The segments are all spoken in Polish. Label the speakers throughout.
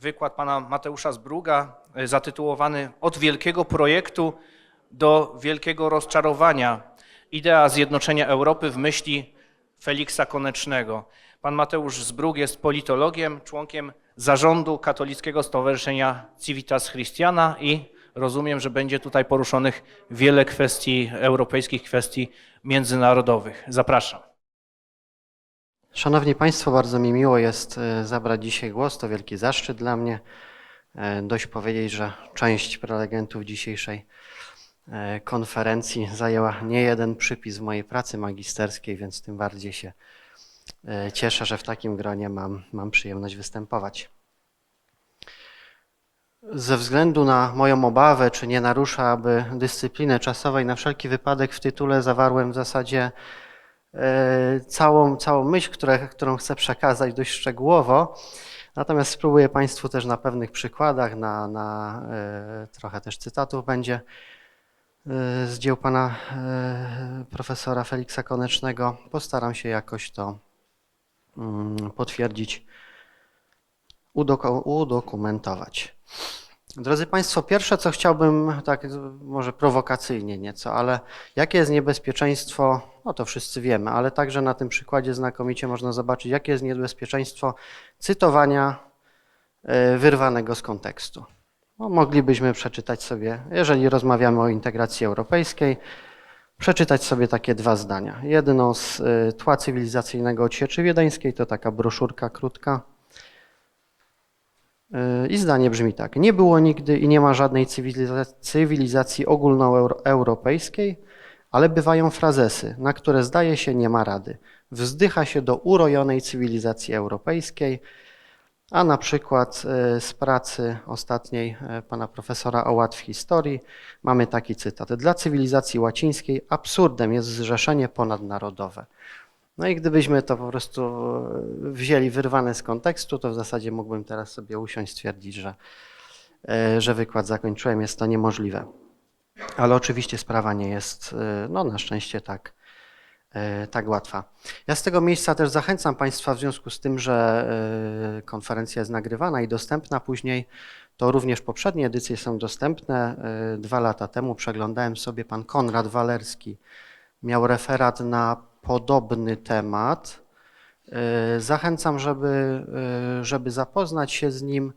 Speaker 1: wykład pana Mateusza Zbruga y, zatytułowany Od wielkiego projektu do wielkiego rozczarowania. Idea zjednoczenia Europy w myśli Feliksa Konecznego. Pan Mateusz Zbrug jest politologiem, członkiem zarządu Katolickiego Stowarzyszenia Civitas Christiana i rozumiem, że będzie tutaj poruszonych wiele kwestii europejskich, kwestii międzynarodowych. Zapraszam.
Speaker 2: Szanowni Państwo, bardzo mi miło jest e, zabrać dzisiaj głos. To wielki zaszczyt dla mnie. E, Dość powiedzieć, że część prelegentów dzisiejszej e, konferencji zajęła nie jeden przypis w mojej pracy magisterskiej, więc tym bardziej się cieszę, że w takim gronie mam, mam przyjemność występować. Ze względu na moją obawę, czy nie naruszałaby dyscypliny czasowej, na wszelki wypadek w tytule zawarłem w zasadzie całą, całą myśl, które, którą chcę przekazać dość szczegółowo. Natomiast spróbuję Państwu też na pewnych przykładach, na, na e, trochę też cytatów będzie e, z dzieł pana e, profesora Feliksa Konecznego. Postaram się jakoś to mm, potwierdzić, udokumentować. Drodzy Państwo, pierwsze co chciałbym, tak może prowokacyjnie nieco, ale jakie jest niebezpieczeństwo, no to wszyscy wiemy, ale także na tym przykładzie znakomicie można zobaczyć, jakie jest niebezpieczeństwo cytowania e, wyrwanego z kontekstu. No, moglibyśmy przeczytać sobie, jeżeli rozmawiamy o integracji europejskiej, przeczytać sobie takie dwa zdania. Jedno z e, tła cywilizacyjnego od Sieczy Wiedeńskiej, to taka broszurka krótka, i zdanie brzmi tak. Nie było nigdy i nie ma żadnej cywiliza- cywilizacji ogólnoeuropejskiej, ale bywają frazesy, na które zdaje się nie ma rady. Wzdycha się do urojonej cywilizacji europejskiej, a na przykład e, z pracy ostatniej e, pana profesora o w historii mamy taki cytat. Dla cywilizacji łacińskiej absurdem jest zrzeszenie ponadnarodowe. No i gdybyśmy to po prostu e, wzięli wyrwane z kontekstu, to w zasadzie mógłbym teraz sobie usiąść, stwierdzić, że, że wykład zakończyłem. Jest to niemożliwe. Ale oczywiście sprawa nie jest, e, no na szczęście tak, e, tak łatwa. Ja z tego miejsca też zachęcam Państwa w związku z tym, że e, konferencja jest nagrywana i dostępna później, to również poprzednie edycje są dostępne. Dwa lata temu przeglądałem sobie pan Konrad Walerski, miał referat na podobny temat. Zachęcam, żeby, żeby zapoznać się z nim,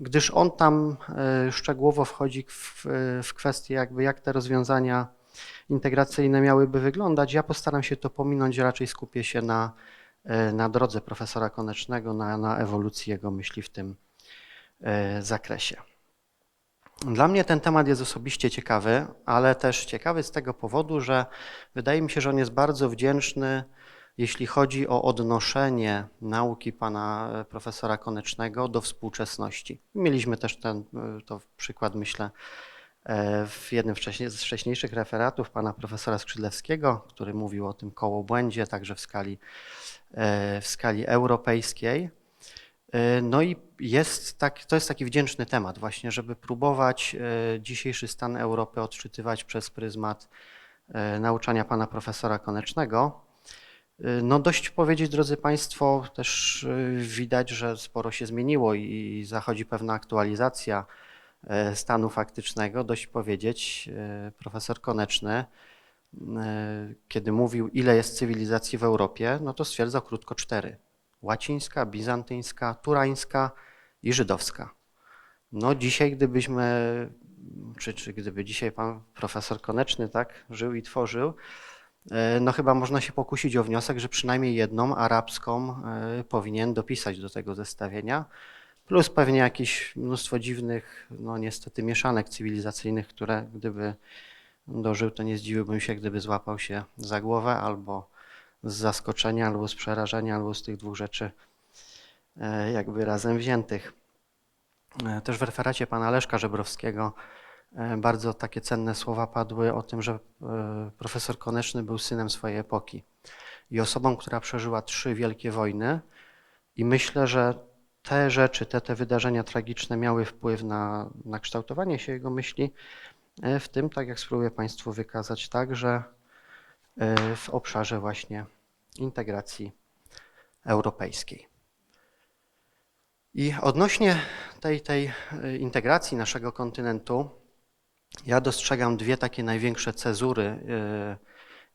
Speaker 2: gdyż on tam e, szczegółowo wchodzi w, w kwestię, jakby jak te rozwiązania integracyjne miałyby wyglądać. Ja postaram się to pominąć, raczej skupię się na, e, na drodze profesora Konecznego, na, na ewolucji jego myśli w tym e, zakresie. Dla mnie ten temat jest osobiście ciekawy, ale też ciekawy z tego powodu, że wydaje mi się, że on jest bardzo wdzięczny, jeśli chodzi o odnoszenie nauki pana e, profesora Konecznego do współczesności. Mieliśmy też ten e, to przykład, myślę, e, w jednym z wcześniejszych referatów pana profesora Skrzydlewskiego, który mówił o tym kołobłędzie, także w skali, w skali europejskiej. No i jest tak, to jest taki wdzięczny temat właśnie, żeby próbować dzisiejszy stan Europy odczytywać przez pryzmat nauczania pana profesora Konecznego. No dość powiedzieć, drodzy Państwo, też e, widać, że sporo się zmieniło i zachodzi pewna aktualizacja e, stanu faktycznego. Dość powiedzieć, e, profesor Koneczny, e, kiedy mówił, ile jest cywilizacji w Europie, no to stwierdzał krótko cztery łacińska, bizantyńska, turańska i żydowska. No dzisiaj gdybyśmy, czy, czy gdyby dzisiaj pan profesor Koneczny tak żył i tworzył, no chyba można się pokusić o wniosek, że przynajmniej jedną arabską e, powinien dopisać do tego zestawienia, plus pewnie jakieś mnóstwo dziwnych, no niestety mieszanek cywilizacyjnych, które gdyby dożył, to nie zdziwiłbym się, gdyby złapał się za głowę albo z zaskoczenia, albo z przerażenia, albo z tych dwóch rzeczy e, jakby razem wziętych. E, Też w referacie pana Leszka Żebrowskiego e, bardzo takie cenne słowa padły o tym, że e, profesor Koneczny był synem swojej epoki i osobą, która przeżyła trzy wielkie wojny i myślę, że te rzeczy, te, te wydarzenia tragiczne miały wpływ na, na kształtowanie się jego myśli, e, w tym, tak jak spróbuję Państwu wykazać, także e, w obszarze właśnie integracji europejskiej. I odnośnie tej, tej integracji naszego kontynentu, ja dostrzegam dwie takie największe cezury y,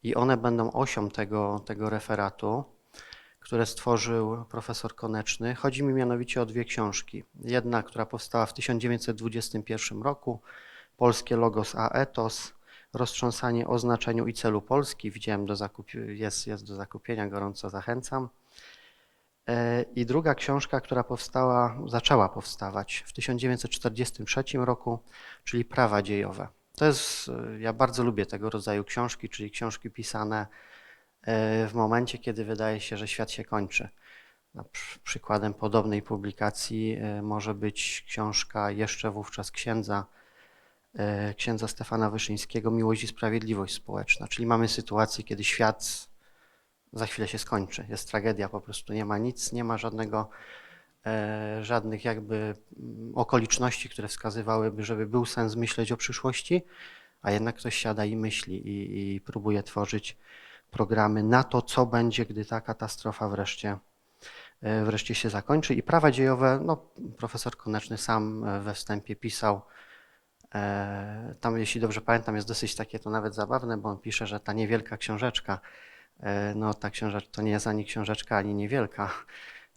Speaker 2: i one będą osią tego, tego referatu, które stworzył profesor Koneczny. Chodzi mi mianowicie o dwie książki. Jedna, która powstała w 1921 roku, Polskie Logos a Etos, roztrząsanie o znaczeniu i celu Polski. Widziałem, do zakup- jest, jest do zakupienia, gorąco zachęcam. E, I druga książka, która powstała, zaczęła powstawać w 1943 roku, czyli Prawa dziejowe. To jest, e, ja bardzo lubię tego rodzaju książki, czyli książki pisane e, w momencie, kiedy wydaje się, że świat się kończy. Przy- Przykładem podobnej publikacji może być książka jeszcze wówczas księdza, księdza Stefana Wyszyńskiego Miłość i Sprawiedliwość Społeczna. Czyli mamy sytuację, kiedy świat za chwilę się skończy. Jest tragedia, po prostu nie ma nic, nie ma żadnego, e, żadnych jakby mm, okoliczności, które wskazywałyby, żeby był sens myśleć o przyszłości, a jednak ktoś siada i myśli i, i próbuje tworzyć programy na to, co będzie, gdy ta katastrofa wreszcie, e, wreszcie się zakończy. I prawa dziejowe, no, profesor Koneczny sam e, we wstępie pisał, e, tam jeśli dobrze pamiętam, jest dosyć takie to nawet zabawne, bo on pisze, że ta niewielka książeczka, No, ta książeczka to nie jest ani książeczka, ani niewielka,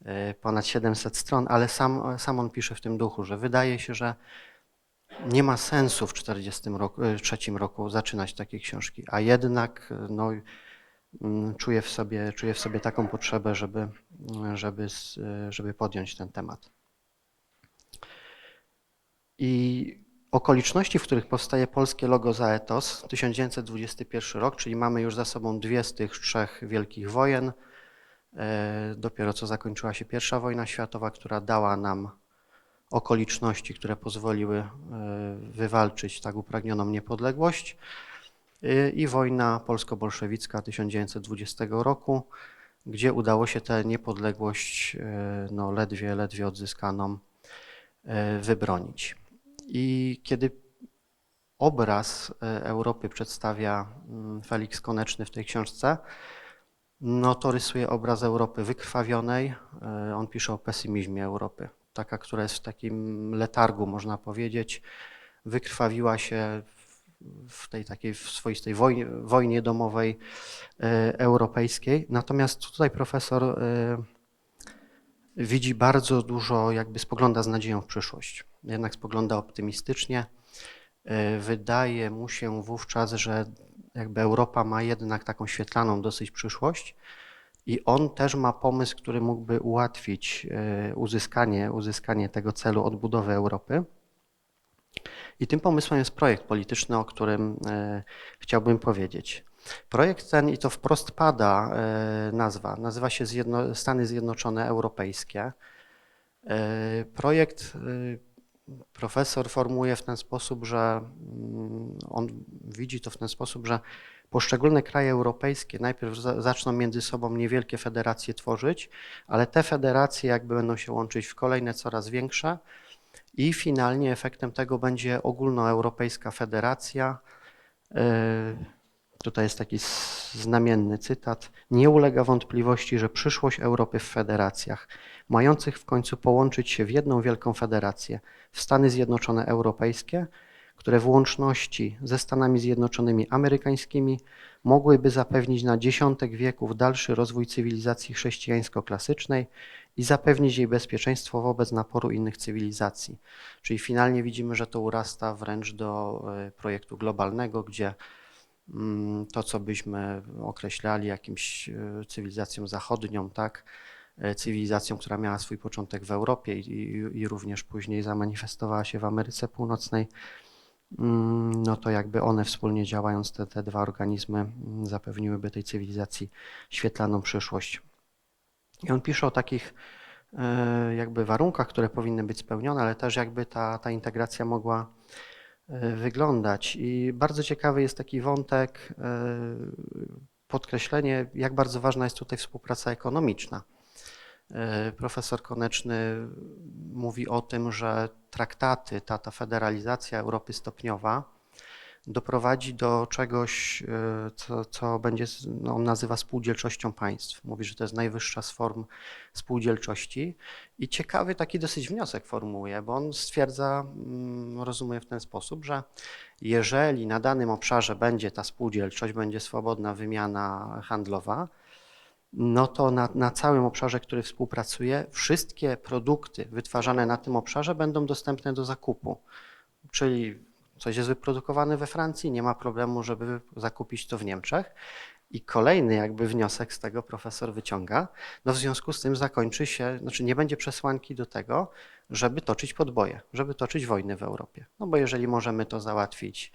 Speaker 2: e, ponad 700 stron, ale sam, sam on pisze w tym duchu, że wydaje się, że nie ma sensu w 1943 roku, e, roku zaczynać takiej książki, a jednak e, no, mm, czuję, w sobie, czuję w sobie taką potrzebę, żeby, żeby, s- e, żeby podjąć ten temat. I okoliczności, w których powstaje polskie logo Zaetos, 1921 rok, czyli mamy już za sobą dwie z tych trzech wielkich wojen. E, Dopiero co zakończyła się pierwsza wojna światowa, która dała nam okoliczności, które pozwoliły e, wywalczyć tak upragnioną niepodległość. E, I wojna polsko-bolszewicka 1920 roku, gdzie udało się tę niepodległość no, ledwie, ledwie odzyskaną wybronić. I kiedy obraz e, Europy przedstawia mm, Felix Koneczny w tej książce, no to rysuje obraz Europy wykrwawionej. E, On pisze o pesymizmie Europy. Taka, która jest w takim letargu, można powiedzieć, wykrwawiła się w- w tej takiej swoistej wojnie, wojnie domowej e, europejskiej. Natomiast tutaj profesor widzi bardzo dużo, jakby spogląda z nadzieją w przyszłość. Jednak spogląda optymistycznie. E, Wydaje mu się wówczas, że jakby Europa ma jednak taką świetlaną dosyć przyszłość i on też ma pomysł, który mógłby ułatwić e, uzyskanie, uzyskanie tego celu odbudowy Europy. I tym pomysłem jest projekt polityczny, o którym e, chciałbym powiedzieć. Projekt ten, i to wprost pada nazwa, nazywa się Stany Zjednoczone Europejskie. Projekt profesor formułuje w ten sposób, że mm, on widzi to w ten sposób, że poszczególne kraje europejskie najpierw za- zaczną między sobą niewielkie federacje tworzyć, ale te federacje jakby będą się łączyć w kolejne coraz większe i finalnie efektem tego będzie ogólnoeuropejska federacja. Tutaj jest taki znamienny cytat. Nie ulega wątpliwości, że przyszłość Europy w federacjach, mających w końcu połączyć się w jedną wielką federację, w Stany Zjednoczone Europejskie, które w łączności ze Stanami Zjednoczonymi Amerykańskimi mogłyby zapewnić na dziesiątek wieków dalszy rozwój cywilizacji chrześcijańsko-klasycznej i zapewnić jej bezpieczeństwo wobec naporu innych cywilizacji. Czyli finalnie widzimy, że to urasta wręcz do e, projektu globalnego, gdzie to, co byśmy określali jakimś e, cywilizacją zachodnią, tak, e, cywilizacją, która miała swój początek w Europie i, i, również później zamanifestowała się w Ameryce Północnej, mm, no to jakby one wspólnie działając, te, te dwa organizmy, mm, zapewniłyby tej cywilizacji świetlaną przyszłość. I on pisze o takich e, jakby warunkach, które powinny być spełnione, ale też jakby ta, ta integracja mogła wyglądać. I bardzo ciekawy jest taki wątek, e, podkreślenie, jak bardzo ważna jest tutaj współpraca ekonomiczna. E, Profesor Koneczny mówi o tym, że traktaty, ta, ta federalizacja Europy stopniowa doprowadzi do czegoś, e, co, co będzie, no, on nazywa spółdzielczością państw. Mówi, że to jest najwyższa z form spółdzielczości. I ciekawy taki dosyć wniosek formułuje, bo on stwierdza, mm, rozumie w ten sposób, że jeżeli na danym obszarze będzie ta spółdzielczość, będzie swobodna wymiana handlowa, no to na, na całym obszarze, który współpracuje, wszystkie produkty wytwarzane na tym obszarze będą dostępne do zakupu. Czyli coś jest wyprodukowane we Francji, nie ma problemu, żeby zakupić to w Niemczech. I kolejny jakby wniosek z tego profesor wyciąga, no w związku z tym zakończy się, znaczy nie będzie przesłanki do tego, żeby toczyć podboje, żeby toczyć wojny w Europie. No bo jeżeli możemy to załatwić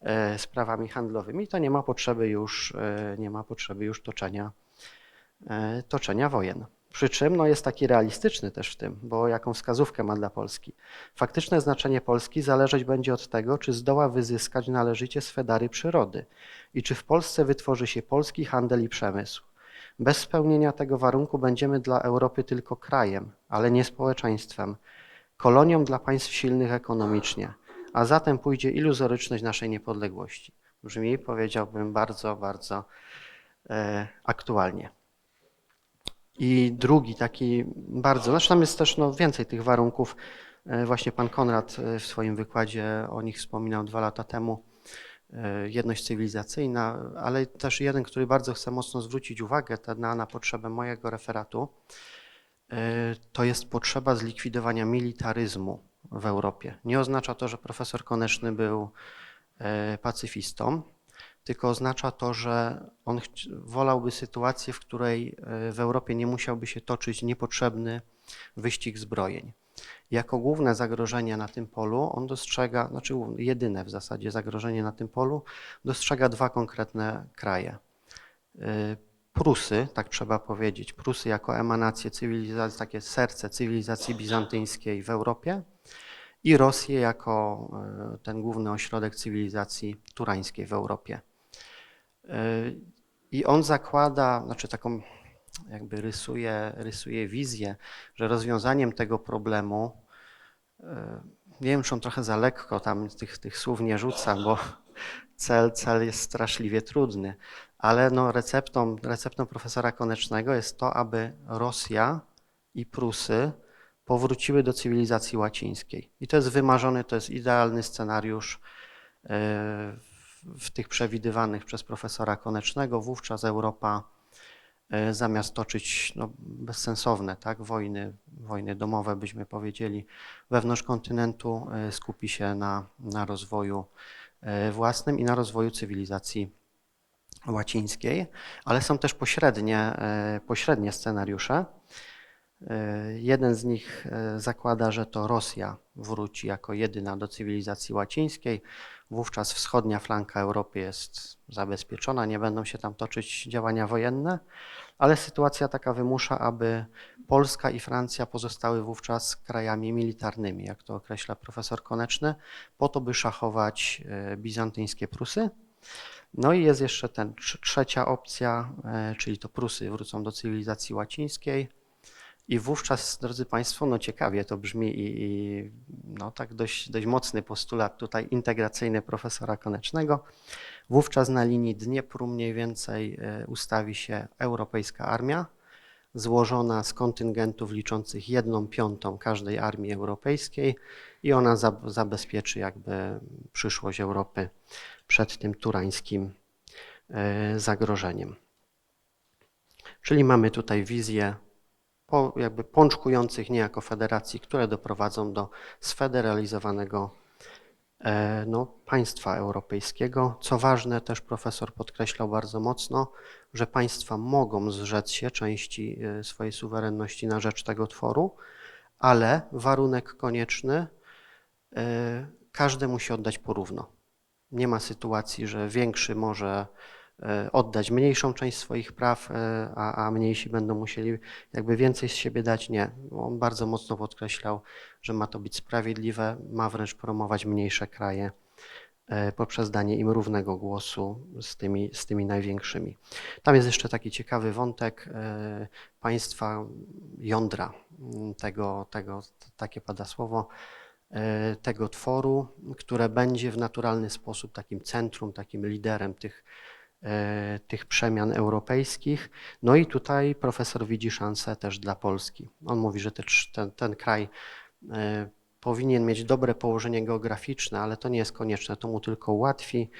Speaker 2: e, sprawami handlowymi, to nie ma potrzeby już, e, nie ma potrzeby już toczenia, e, toczenia wojen. Przy czym no, jest taki realistyczny też w tym, bo jaką wskazówkę ma dla Polski. Faktyczne znaczenie Polski zależeć będzie od tego, czy zdoła wyzyskać należycie swe dary przyrody i czy w Polsce wytworzy się polski handel i przemysł. Bez spełnienia tego warunku będziemy dla Europy tylko krajem, ale nie społeczeństwem, kolonią dla państw silnych ekonomicznie, a zatem pójdzie iluzoryczność naszej niepodległości. Brzmi, powiedziałbym, bardzo, bardzo e, aktualnie. I drugi taki bardzo, znaczy tam jest też no, więcej tych warunków. E, Właśnie pan Konrad e, w swoim wykładzie o nich wspominał dwa lata temu. E, Jedność cywilizacyjna, ale też jeden, który bardzo chcę mocno zwrócić uwagę na, na potrzebę mojego referatu, to jest potrzeba zlikwidowania militaryzmu w Europie. Nie oznacza to, że profesor Koneczny był pacyfistą, tylko oznacza to, że on wolałby sytuację, w której e, w Europie nie musiałby się toczyć niepotrzebny wyścig zbrojeń. Jako główne zagrożenie na tym polu on dostrzega, znaczy jedyne w zasadzie zagrożenie na tym polu, dostrzega dwa konkretne kraje. E, Prusy, tak trzeba powiedzieć, Prusy jako emanację cywilizacji, takie serce cywilizacji bizantyjskiej w Europie i Rosję jako e, ten główny ośrodek cywilizacji turańskiej w Europie. I on zakłada, znaczy taką jakby rysuje, rysuje wizję, że rozwiązaniem tego problemu, e, nie wiem, czy on trochę za lekko tam tych, tych słów nie rzuca, bo cel, cel jest straszliwie trudny, ale no receptą, receptą profesora Konecznego jest to, aby Rosja i Prusy powróciły do cywilizacji łacińskiej. I to jest wymarzony, to jest idealny scenariusz e, w- tych przewidywanych przez profesora Konecznego. Wówczas Europa e, zamiast toczyć no, bezsensowne tak, wojny, wojny domowe, byśmy powiedzieli, wewnątrz kontynentu, e, skupi się na, na rozwoju e, własnym i na rozwoju cywilizacji łacińskiej, ale są też pośrednie, pośrednie scenariusze. E, Jeden z nich e, zakłada, że to Rosja wróci jako jedyna do cywilizacji łacińskiej. Wówczas wschodnia flanka Europy jest zabezpieczona, nie będą się tam toczyć działania wojenne, ale sytuacja taka wymusza, aby Polska i Francja pozostały wówczas krajami militarnymi, jak to określa profesor Koneczny, po to, by szachować e, bizantyjskie Prusy. No i jest jeszcze ten trz- trzecia opcja, czyli to Prusy wrócą do cywilizacji łacińskiej. I wówczas, drodzy Państwo, no ciekawie to brzmi i, i no tak dość, dość mocny postulat tutaj integracyjny profesora Konecznego. Wówczas na linii Dniepru mniej więcej e, ustawi się europejska armia, złożona z kontyngentów liczących jedną piątą każdej armii europejskiej i ona za- zabezpieczy jakby przyszłość Europy przed tym turańskim e, zagrożeniem. Czyli mamy tutaj wizję po, jakby pączkujących niejako federacji, które doprowadzą do sfederalizowanego e, no, państwa europejskiego. Co ważne, też profesor podkreślał bardzo mocno, że państwa mogą zrzec się części e, swojej suwerenności na rzecz tego tworu, ale warunek konieczny, e, każdy musi oddać porówno. Nie ma sytuacji, że większy może oddać mniejszą część swoich praw, e, a, a mniejsi będą musieli jakby więcej z siebie dać. Nie. On bardzo mocno podkreślał, że ma to być sprawiedliwe, ma wręcz promować mniejsze kraje e, poprzez danie im równego głosu z tymi, z tymi największymi. Tam jest jeszcze taki ciekawy wątek e, państwa jądra m, tego, tego, takie pada słowo, e, tego tworu, które będzie w naturalny sposób takim centrum, takim liderem tych, e, tych przemian europejskich. No i tutaj profesor widzi szansę też dla Polski. On mówi, że ten, ten kraj e, powinien mieć dobre położenie geograficzne, ale to nie jest konieczne, to mu tylko ułatwi.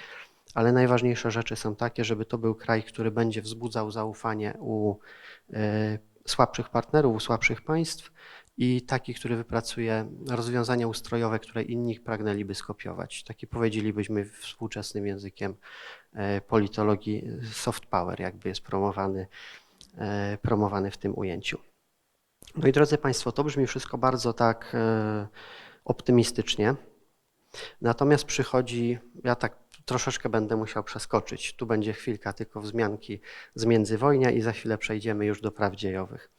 Speaker 2: Ale najważniejsze rzeczy są takie, żeby to był kraj, który będzie wzbudzał zaufanie u e, słabszych partnerów, u słabszych państw i taki, który wypracuje rozwiązania ustrojowe, które inni pragnęliby skopiować. Taki powiedzielibyśmy współczesnym językiem e, politologii soft power, jakby jest promowany, e, promowany w tym ujęciu. No i drodzy Państwo, to brzmi wszystko bardzo tak e, optymistycznie. Natomiast przychodzi, ja tak troszeczkę będę musiał przeskoczyć. Tu będzie chwilka tylko wzmianki z międzywojnia i za chwilę przejdziemy już do praw dziejowych.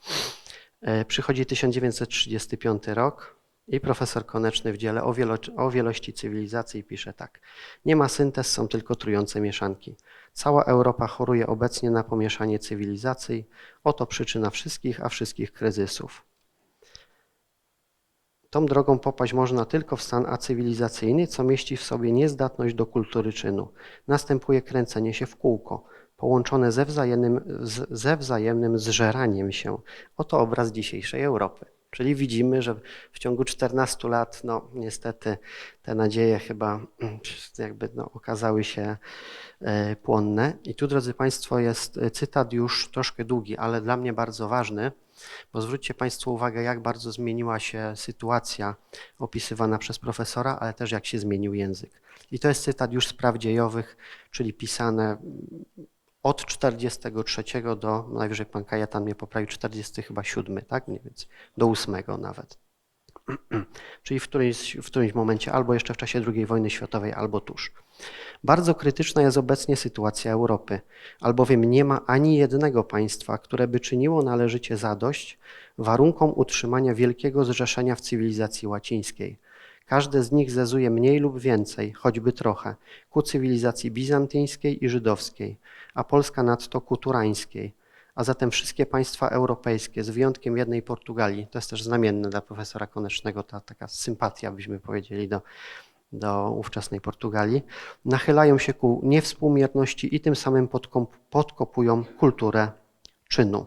Speaker 2: E, Przychodzi 1935 rok i profesor Koneczny w dziele o, wielo, o wielości cywilizacji pisze tak. Nie ma syntez, są tylko trujące mieszanki. Cała Europa choruje obecnie na pomieszanie cywilizacji. Oto przyczyna wszystkich, a wszystkich kryzysów. Tą drogą popaść można tylko w stan acywilizacyjny, co mieści w sobie niezdatność do kultury czynu. Następuje kręcenie się w kółko, połączone ze wzajemnym, ze wzajemnym zżeraniem się. Oto obraz dzisiejszej Europy. Czyli widzimy, że w ciągu 14 lat, no niestety, te nadzieje chyba jakby no, okazały się e, płonne. I tu, drodzy Państwo, jest e, cytat już troszkę długi, ale dla mnie bardzo ważny, bo zwróćcie Państwo uwagę, jak bardzo zmieniła się sytuacja opisywana przez profesora, ale też jak się zmienił język. I to jest cytat już z praw dziejowych, czyli pisane od 43 do, no najwyżej pan Kajetan mnie poprawił, 40 chyba 7, tak? Nie, więc do 8 nawet. Czyli w którymś, w którymś momencie, albo jeszcze w czasie II wojny światowej, albo tuż. Bardzo krytyczna jest obecnie sytuacja Europy, albowiem nie ma ani jednego państwa, które by czyniło należycie zadość warunkom utrzymania wielkiego zrzeszenia w cywilizacji łacińskiej. Każde z nich zezuje mniej lub więcej, choćby trochę, ku cywilizacji bizantyjskiej i żydowskiej, a Polska nadto ku turańskiej. A zatem wszystkie państwa europejskie, z wyjątkiem jednej Portugalii, to jest też znamienne dla profesora Konecznego, ta taka sympatia, byśmy powiedzieli, do, do ówczesnej Portugalii, nachylają się ku niewspółmierności i tym samym podkop- podkopują kulturę czynu.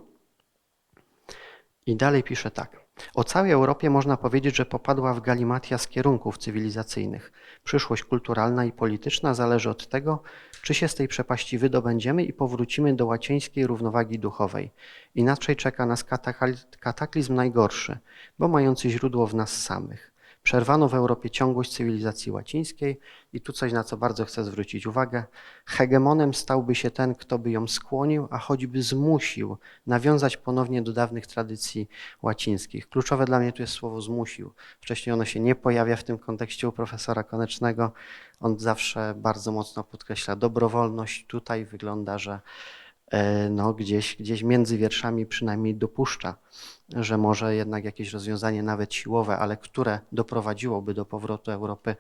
Speaker 2: I dalej pisze tak. O całej Europie można powiedzieć, że popadła w galimatia z kierunków cywilizacyjnych. Przyszłość kulturalna i polityczna zależy od tego, czy się z tej przepaści wydobędziemy i powrócimy do łacińskiej równowagi duchowej. Inaczej czeka nas kataklizm najgorszy, bo mający źródło w nas samych. Przerwano w Europie ciągłość cywilizacji łacińskiej i tu coś, na co bardzo chcę zwrócić uwagę. Hegemonem stałby się ten, kto by ją skłonił, a choćby zmusił nawiązać ponownie do dawnych tradycji łacińskich. Kluczowe dla mnie tu jest słowo zmusił. Wcześniej ono się nie pojawia w tym kontekście u profesora Konecznego. On zawsze bardzo mocno podkreśla dobrowolność. Tutaj wygląda, że no, gdzieś, gdzieś między wierszami przynajmniej dopuszcza, że może jednak jakieś rozwiązanie, nawet siłowe, ale które doprowadziłoby do powrotu Europy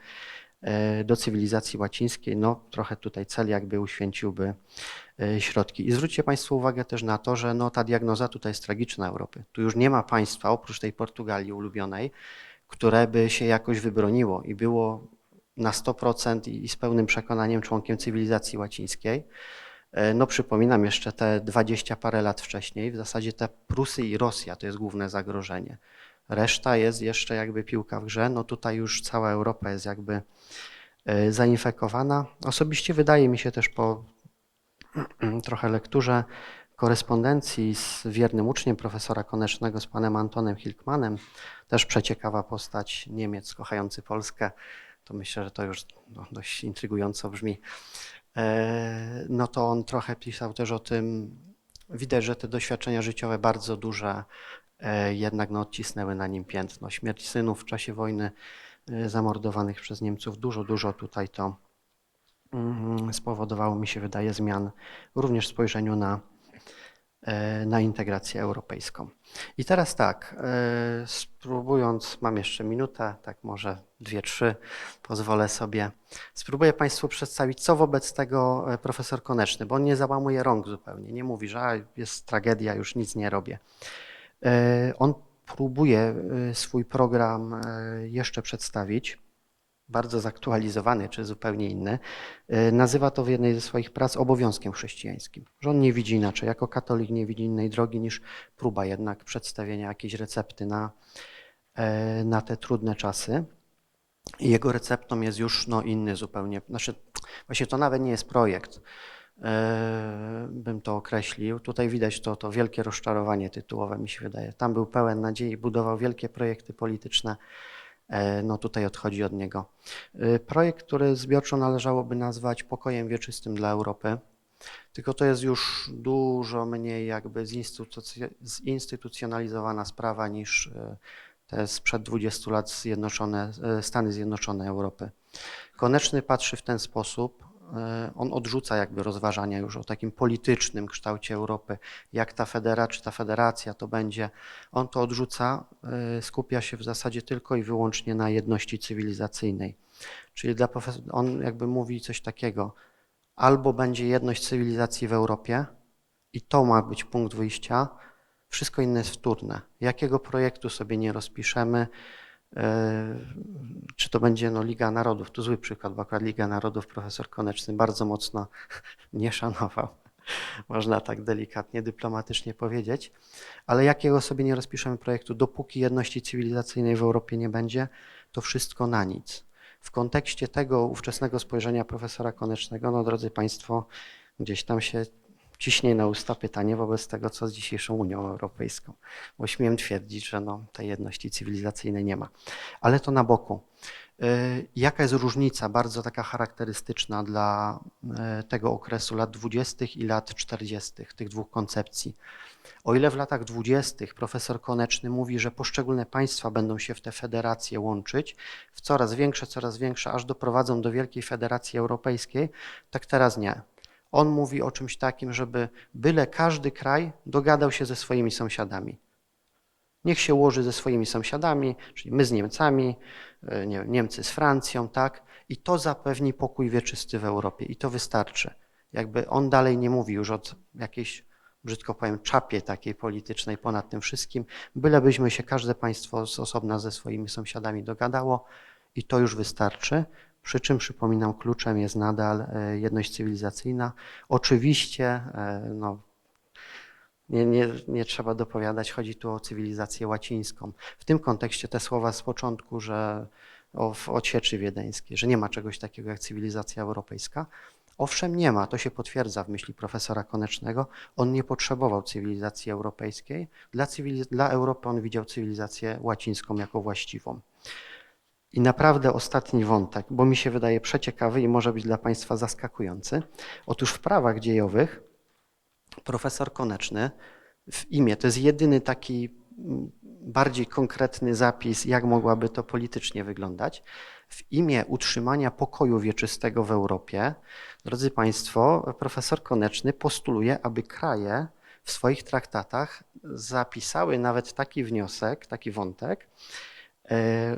Speaker 2: e, do cywilizacji łacińskiej, no trochę tutaj cel jakby uświęciłby e, środki. I zwróćcie Państwo uwagę też na to, że no, ta diagnoza tutaj jest tragiczna Europy. Tu już nie ma państwa, oprócz tej Portugalii ulubionej, które by się jakoś wybroniło i było na 100% i z pełnym przekonaniem członkiem cywilizacji łacińskiej. E, No przypominam jeszcze te 20 parę lat wcześniej, w zasadzie te Prusy i Rosja to jest główne zagrożenie. Reszta jest jeszcze jakby piłka w grze, no tutaj już cała Europa jest jakby e, zainfekowana. Osobiście wydaje mi się też po trochę lekturze korespondencji z wiernym uczniem profesora Konecznego, z panem Antonem Hilkmanem, też przeciekawa postać Niemiec kochający Polskę, to myślę, że to już no, dość intrygująco brzmi. E, No to on trochę pisał też o tym, widać, że te doświadczenia życiowe bardzo duże e, jednak no, odcisnęły na nim piętno. Śmierć synów w czasie wojny e, zamordowanych przez Niemców, dużo, dużo tutaj to mm, spowodowało, mi się wydaje, zmian również w spojrzeniu na, na integrację europejską. I teraz tak, e, spróbując, mam jeszcze minutę, tak może dwie, trzy, pozwolę sobie, spróbuję Państwu przedstawić, co wobec tego e, profesor Koneczny, bo on nie załamuje rąk zupełnie, nie mówi, że jest tragedia, już nic nie robię. E, On próbuje swój program jeszcze przedstawić, bardzo zaktualizowany czy zupełnie inny. Y, Nazywa to w jednej ze swoich prac obowiązkiem chrześcijańskim, że on nie widzi inaczej, jako katolik nie widzi innej drogi niż próba jednak przedstawienia jakiejś recepty na, e, na te trudne czasy. Jego receptą jest już no, inny zupełnie. Znaczy, właśnie to nawet nie jest projekt, e, bym to określił. Tutaj widać to, to wielkie rozczarowanie tytułowe, mi się wydaje. Tam był pełen nadziei, budował wielkie projekty polityczne. E, No tutaj odchodzi od niego. E, Projekt, który zbiorczo należałoby nazwać pokojem wieczystym dla Europy, tylko to jest już dużo mniej jakby zinstytuc- zinstytucjonalizowana sprawa niż e, te sprzed 20 lat zjednoczone, Stany Zjednoczone Europy. Koneczny patrzy w ten sposób, on odrzuca jakby rozważania już o takim politycznym kształcie Europy, jak ta federa, czy ta federacja to będzie. On to odrzuca, e, skupia się w zasadzie tylko i wyłącznie na jedności cywilizacyjnej. Czyli dla profesor, on jakby mówi coś takiego, albo będzie jedność cywilizacji w Europie i to ma być punkt wyjścia, wszystko inne jest wtórne. Jakiego projektu sobie nie rozpiszemy, e, czy to będzie no, Liga Narodów, tu zły przykład, bo akurat Liga Narodów profesor Koneczny bardzo mocno nie szanował, można tak delikatnie, dyplomatycznie powiedzieć, ale jakiego sobie nie rozpiszemy projektu, dopóki jedności cywilizacyjnej w Europie nie będzie, to wszystko na nic. W kontekście tego ówczesnego spojrzenia profesora Konecznego, no drodzy Państwo, gdzieś tam się ciśnie na usta pytanie wobec tego, co z dzisiejszą Unią Europejską. Bo śmiem twierdzić, że no, tej jedności cywilizacyjnej nie ma. Ale to na boku. Y, Jaka jest różnica bardzo taka charakterystyczna dla y, tego okresu lat 20. i lat 40., tych dwóch koncepcji? O ile w latach 20. profesor Koneczny mówi, że poszczególne państwa będą się w te federacje łączyć, w coraz większe, coraz większe, aż doprowadzą do Wielkiej Federacji Europejskiej, tak teraz nie. On mówi o czymś takim, żeby byle każdy kraj dogadał się ze swoimi sąsiadami. Niech się ułoży ze swoimi sąsiadami, czyli my z Niemcami, e, nie, Niemcy z Francją, tak? I to zapewni pokój wieczysty w Europie i to wystarczy. Jakby on dalej nie mówi już od jakiejś, brzydko powiem, czapie takiej politycznej ponad tym wszystkim, bylebyśmy się każde państwo z osobna ze swoimi sąsiadami dogadało i to już wystarczy. Przy czym przypominam, kluczem jest nadal e, jedność cywilizacyjna. Oczywiście, e, no, nie, nie, nie trzeba dopowiadać, chodzi tu o cywilizację łacińską. W tym kontekście te słowa z początku, że o, w ocieczy wiedeńskiej, że nie ma czegoś takiego jak cywilizacja europejska. Owszem, nie ma, to się potwierdza w myśli profesora Konecznego. On nie potrzebował cywilizacji europejskiej. Dla, cywiliz- dla Europy on widział cywilizację łacińską jako właściwą. I naprawdę ostatni wątek, bo mi się wydaje przeciekawy i może być dla Państwa zaskakujący. Otóż w prawach dziejowych profesor Koneczny w imię, to jest jedyny taki mm, bardziej konkretny zapis, jak mogłaby to politycznie wyglądać. W imię utrzymania pokoju wieczystego w Europie, drodzy Państwo, profesor Koneczny postuluje, aby kraje w swoich traktatach zapisały nawet taki wniosek, taki wątek,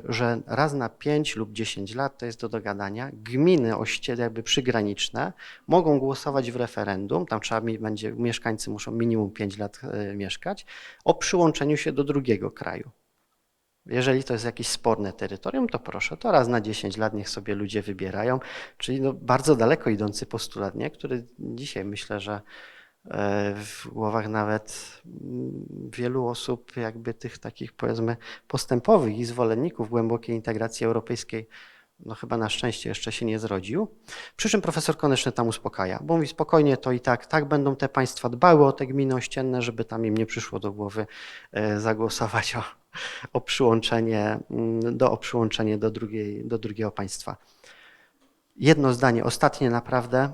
Speaker 2: że raz na 5 lub 10 lat, to jest do dogadania, gminy oście, jakby przygraniczne mogą głosować w referendum, tam trzeba będzie, mieszkańcy muszą minimum 5 lat e, mieszkać, o przyłączeniu się do drugiego kraju. Jeżeli to jest jakieś sporne terytorium, to proszę, to raz na 10 lat niech sobie ludzie wybierają. Czyli no bardzo daleko idący postulat, nie? który dzisiaj myślę, że w głowach nawet mm, wielu osób, jakby tych takich powiedzmy postępowych i zwolenników głębokiej integracji europejskiej, no chyba na szczęście jeszcze się nie zrodził. Przy czym profesor Koneczny tam uspokaja, bo mówi spokojnie, to i tak, tak będą te państwa dbały o te gminy ościenne, żeby tam im nie przyszło do głowy e, zagłosować o, o przyłączenie, mm, do, o przyłączenie do, drugiej, do drugiego państwa. Jedno zdanie, ostatnie naprawdę.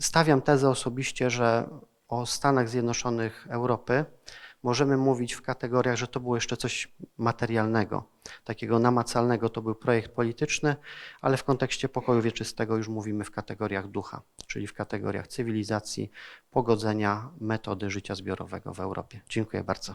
Speaker 2: Stawiam tezę osobiście, że o Stanach Zjednoczonych Europy możemy mówić w kategoriach, że to było jeszcze coś materialnego, takiego namacalnego. To był projekt polityczny, ale w kontekście pokoju wieczystego już mówimy w kategoriach ducha, czyli w kategoriach cywilizacji, pogodzenia, metody życia zbiorowego w Europie. Dziękuję bardzo.